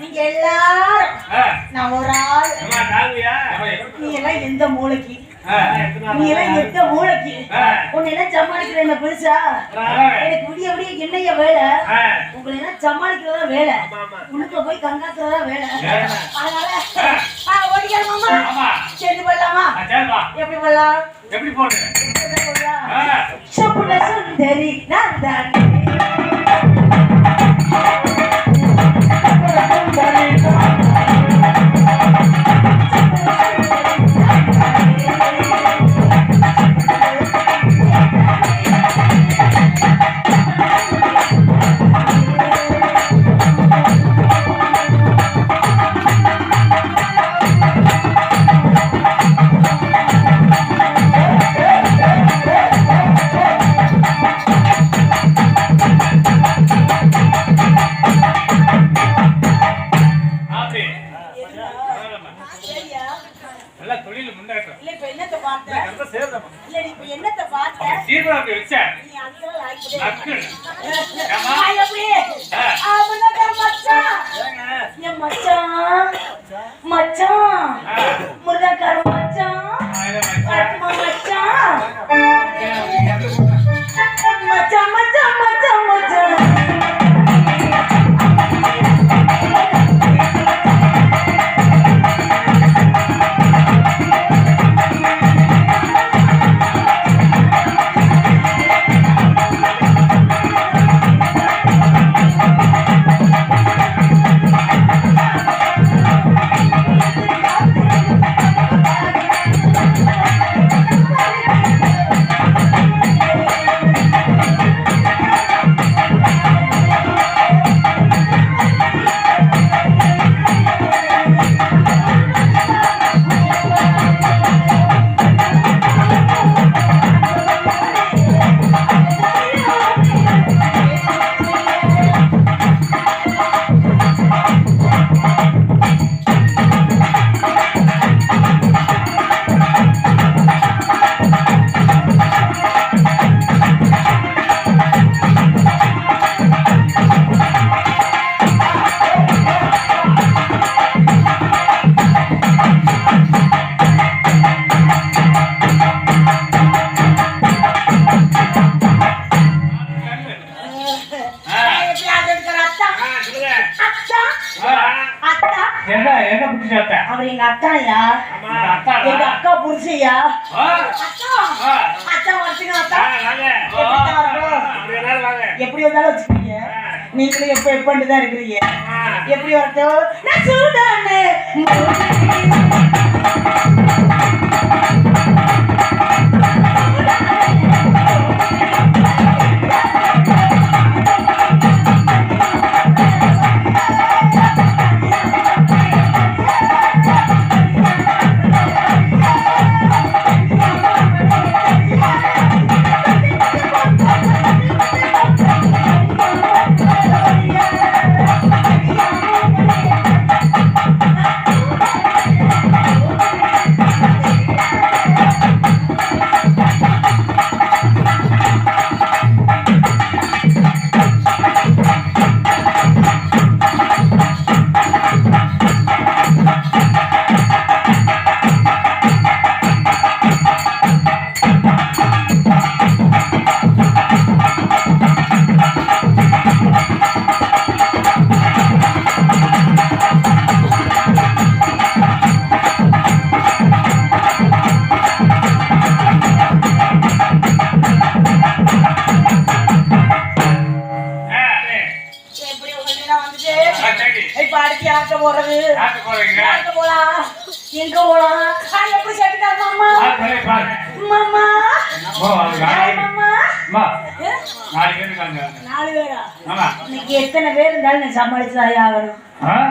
நீங்க எல்லாரும். நான் ஒரு ஆள்? நீ எல்லாம் எந்த மூளைக்கு. நீ எல்லாம் எந்த மூளைக்கு. உன்னை எல்லாம் சமாளிக்கிறேன் பெருசா. எனக்கு விடிய விடிய என்னைய வேலை. உங்களை எல்லாம் சமாளிக்கிறதா வேலை. உனக்கு போய் கங்காத்துறதா வேலை. அதனால ஆ, ஓடிக்காத மாமா ஆமா. சரி பண்ணலாமா ஆ, சரிப்பா. எப்படி பண்ணலாம் எப்படி போடுற? எப்படி பண்ணலாம்? ஆ. சொப்புன சுந்தரி நான் தான் Apa kena. பிடிச்சி சாப்பிட்ட? அவர் எங்க அத்தாயா? எங்க. அக்கா ஆ. அத்தா. எப்படி வந்தாலும் வச்சுக்கீங்க நீங்களும் எப்ப எப்பன்ட்டு தான் இருக்கிறீங்க. எப்படி வரட்டும்? நான் சூடானு. போறீங்க? யார்கிட்ட போலாம் எங்க போலாம் ஆ, எப்படி செட்டுக்கார மாமா சரி, பாரு. மாமா நாளைக்கு- மாமா அம்மா? நாலு பேர் இருக்காங்க. நாலு பேரா ஆமா. இன்னைக்கு எத்தனை பேர் இருந்தாலும் நான் ஆகணும்?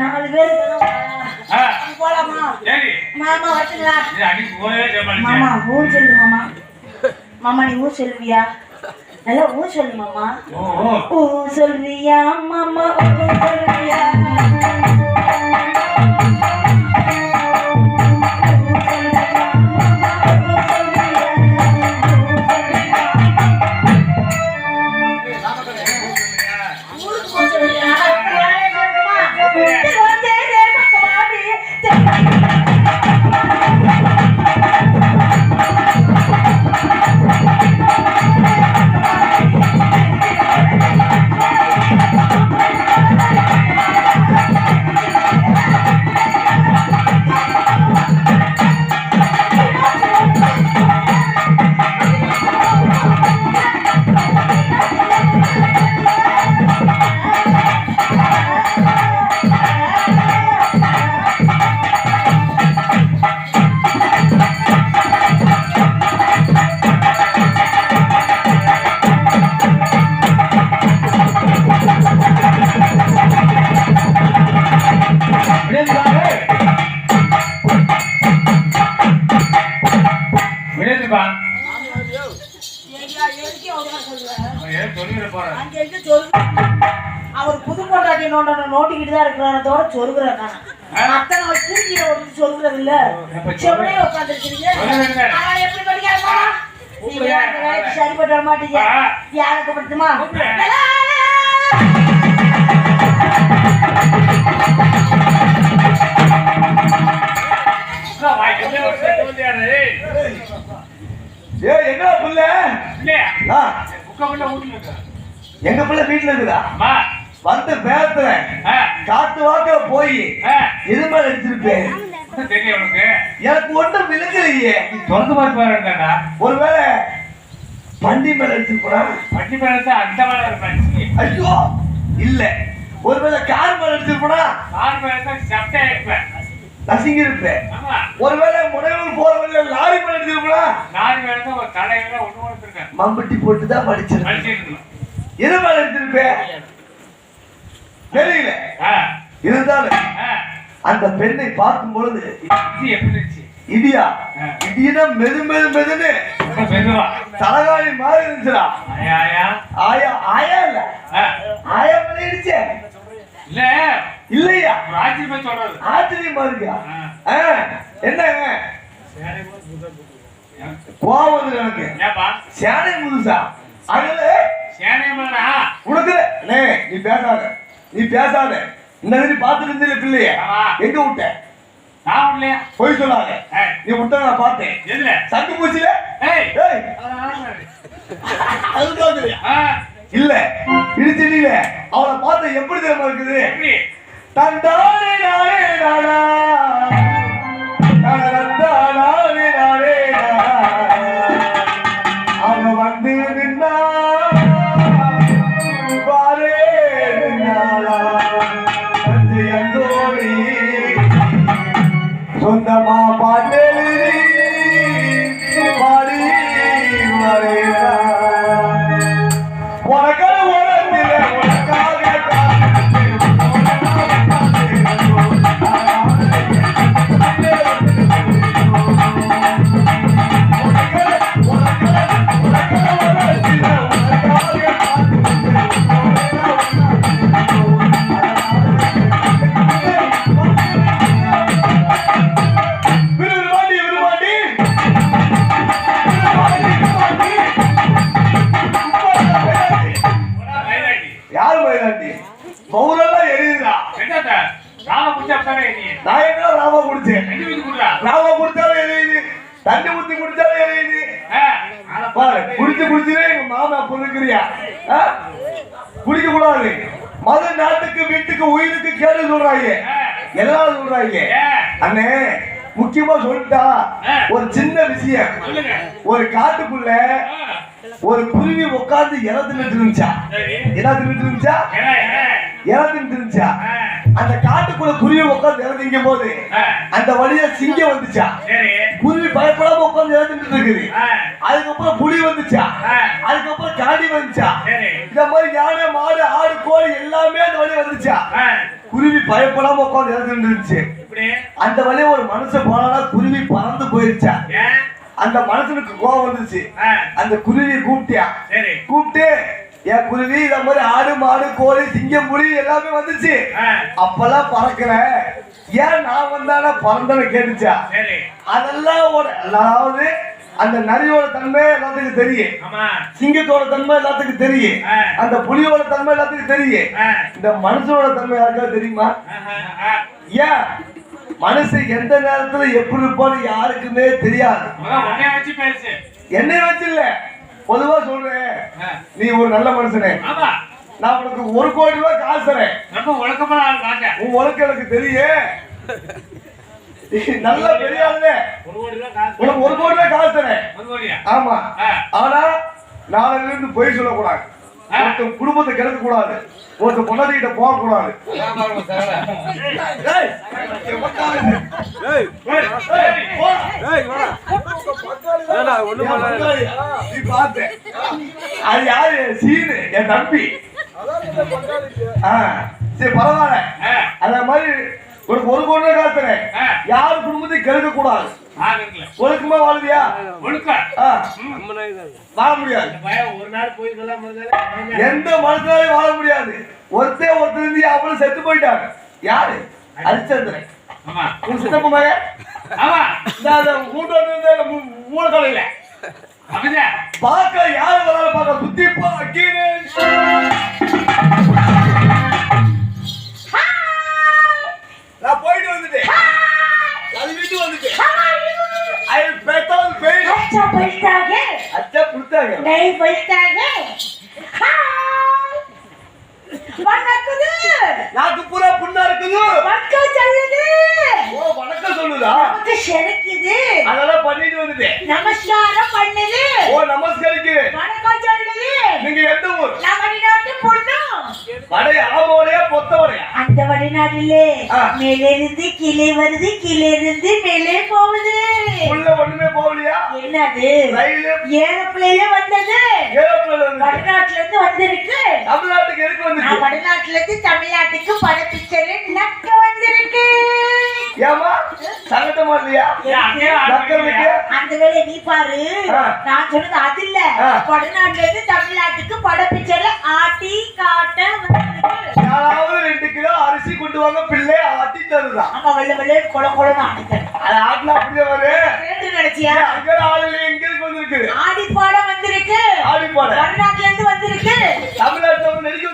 நாலு பேர் இருந்தாலும் போலாமா சரி. மாமா வரட்டுங்களா போகவே. மாமா ஊ சொல்லு மாமா மாமா நீ ஊ சொல்லுவியா நல்லா ஊ சொல்லு மாமா. ஊ சொல்றியா மாமா ஊ சொல்றியா விழுந்துப்பா அவர் புது கொண்டாட்டி நோண்ட நோட்டிக்கிட்டு தான் இருக்கிறாரத்தோட சொருகிறார் அத்தனை அவர் பூஞ்சிய ஒரு சொல்றது இல்ல செவனே உட்காந்துருக்கீங்க எப்படி படிக்காத சரிபட்டு மாட்டீங்க. யாருக்கு எங்க பிள்ளை வீட்டுல இருக்குதா? வந்து பேசுறேன். காத்து வாக்க போய் அடிச்சிருப்பேன் தெரியும் உனக்கு. எனக்கு நீ திறந்து பார்த்து பாருங்கடா ஒருவேளை பண்டி மேல அடிச்சிருப்பா வண்டி பேரத்தை அந்த மாதிரி இருப்பேன் ஐயோ இல்ல. ஒருவேளை கார் மேல அடிச்சிருப்பா ஆறு பேரத்தை சட்டை இருப்பேன் நசுங்கி இருப்பேன் ஆமா. ஒருவேளை முனைவர் போற வழியில லாரி மேல அடிச்சிருப்பா நாலு பேரத்தை ஒரு தலையில ஒண்ணு மம்பட்டி போட்டு தான் படிச்சிருப்பேன் படிச்சிருக்கணும் எது மேல அடிச்சிருப்பேன் தெரியல இருந்தாலும் அந்த பெண்ணை பார்க்கும் பொழுது இடியா. இடினா மெது மெது மெதுன்னு தலகாணி மாதிரி இருந்துச்சுடா. ஆயா ஆயா. இல்ல? ஆயா மேல இடிச்சே இல்ல. இல்லையா? ஆச்சரியமா சொல்றது. ஆச்சரியமா இருக்கியா என்னங்க. கோவம் எனக்கு. சேனை முதுசா அதுல உனக்கு? அண்ணே, நீ பேசாத. நீ பேசாத. இந்த நீ பாத்துட்டு இருந்தீங்க பிள்ளைய. எங்க விட்ட? நான் இல்லையா போய் சொல்லாத. நீ விட்ட நான் பார்த்தேன். எதுல? சங்கு பூச்சில இல்ல. இடிச்சிடல அவளை பார்த்த எப்படி தெரியுமா இருக்குது? நானே நானா? குடிக்க கூடாது மது நாட்டுக்கு வீட்டுக்கு உயிருக்கு கேடு சொல்றாங்க எல்லாரும் சொல்றாங்க? அண்ணே முக்கியமா சொல்லிட்டா ஒரு சின்ன விஷயம். ஒரு காட்டுக்குள்ள ஒரு குருவி உட்கார்ந்து இலை தின்னுட்டு இருந்துச்சா. இலை தின்னுட்டு இருந்துச்சா? இலை தின்னுட்டு இருந்துச்சா? அந்த காட்டுக்குள்ள குருவி உட்கார்ந்து இலை திங்கும் போது அந்த வழியா சிங்கம் வந்துச்சா. குருவி பயப்படாம இருக்குது அதுக்கப்புறம் புலி வந்துச்சா? அதுக்கப்புறம் காடி வந்துச்சா. இந்த மாதிரி யானை மாடு ஆடு கோழி எல்லாமே அந்த வழி வந்துச்சா குருவி பயப்படாம இருந்துச்சு இப்படி? அந்த வழியா ஒரு மனுஷன் போனானா குருவி பறந்து போயிருச்சா? அந்த மனுஷனுக்கு கோவம் வந்துச்சு அந்த குருவியை கூப்பிட்டியா. கூப்பிட்டு என் குருவி இந்த மாதிரி ஆடு மாடு கோழி சிங்கம் புலி எல்லாமே வந்துச்சு அப்பெல்லாம் பறக்கல. ஏன் நான் வந்தானா பறந்தன கேட்டுச்சா. அதெல்லாம் ஒரு அதாவது அந்த நரியோட தன்மை எல்லாத்துக்கும் தெரியும். சிங்கத்தோட தன்மை எல்லாத்துக்கும் தெரியும். அந்த புலியோட தன்மை எல்லாத்துக்கும் தெரியும் இந்த மனுஷனோட தன்மை யாருக்காவது தெரியுமா. ஏன் மனுஷன் எந்த நேரத்துல எப்படி இருப்பான்னு யாருக்குமே தெரியாது. என்னை வச்சு இல்ல பொதுவா சொல்றேன் நீ ஒரு நல்ல மனுஷனே. நான் உனக்கு ஒரு கோடி ரூபாய் காசு தரேன். ரொம்ப ஒழுக்கமான ஆள் நாங்க. உன் உனக்கு எனக்கு தெரியும் நல்ல பெரிய. உனக்கு ஒரு கோடி ரூபாய் காசு தரேன்? ஆமா. ஆனா நாளைல இருந்து பொய் சொல்லக்கூடாது. ஒருத்தன் குடும்பத்தை கெடுக்க கூடாது ஒருத்தன் பொண்டாட்டிகிட்ட போக கூடாது. அது யாரு? சீனு என் தம்பி. சரி பரவாயில்ல. அந்த மாதிரி உனக்கு ஒரு கோடி ஆ. யார் குடும்பத்தையும் கெடுக்க கூடாது ஒழுக்கமா வாழுவியா? வாழ முடியாது. எந்த மனுஷனாலையும் வாழ முடியாது. ஒருத்தே ஒருத்தர் இருந்து அவளும் செத்து போயிட்டாங்க. யாரு? ஹரிச்சந்திரன் உன் சித்தப்ப மகன்? ஆமா. மூணு அப்படிதான் பார்க்க யாரு வராலும் பார்க்க. சுத்தி பாக்கிறேன். டை போயிட்டாங்க. வணக்குது நாக்கு பூரா புண்ணா இருக்குது. வணக்கம் சொல்லுது. ஓ வணக்கம் சொல்லுதா? நமக்கு செருக்குது அதெல்லாம் பண்ணிட்டு வந்துது நமஸ்காரம் பண்ணுது. ஓ நமஸ்கரிக்குது வணக்கம் சொல்லுது. நீங்க எந்த ஊர்? நான் வடிநாட்டு பொண்ணு. வடை ஆமோலையா பொத்தவரையா அந்த வடிநாட்டிலே மேலிருந்து கீழே வருது கீழே இருந்து மேலே போகுது. ரயிலு ஏரோப்ளேன்ல வந்தது. வடநாட்டுல இருந்து வந்திருக்கு. தமிழ்நாட்டுக்கு எதுக்கு வந்துச்சு வடநாட்டுல இருந்து தமிழ்நாட்டுக்கு படப்பிச்சரு நக்க வந்திருக்கு. ஏமா சங்கட்டமா இல்லையா? நக்கறதுக்கு அந்த வேலையை நீ பாரு. நான் சொன்னது அது இல்ல. வடநாட்டுல இருந்து தமிழ்நாட்டுக்கு படப்பிச்சரு ஆட்டி காட்ட யாராவது ரெண்டு கிலோ அரிசி கொண்டு வாங்க பிள்ளை ஆட்டி தருதான் ஆமா வெள்ள வெள்ள குள குளம் ஆடித்தேன் அது ஆட்டினா அப்படியே வரும் கேட்டு நினைச்சியா? அங்க ஆளு இல்லையே, எங்க இருக்கு வந்திருக்கு? ஆடி பாடம் வந்திருக்கு. ஆடி பாட வடநாட்டுல இருந்து வந்திருக்கு. தமிழ்நாட்டுல நெருக்கி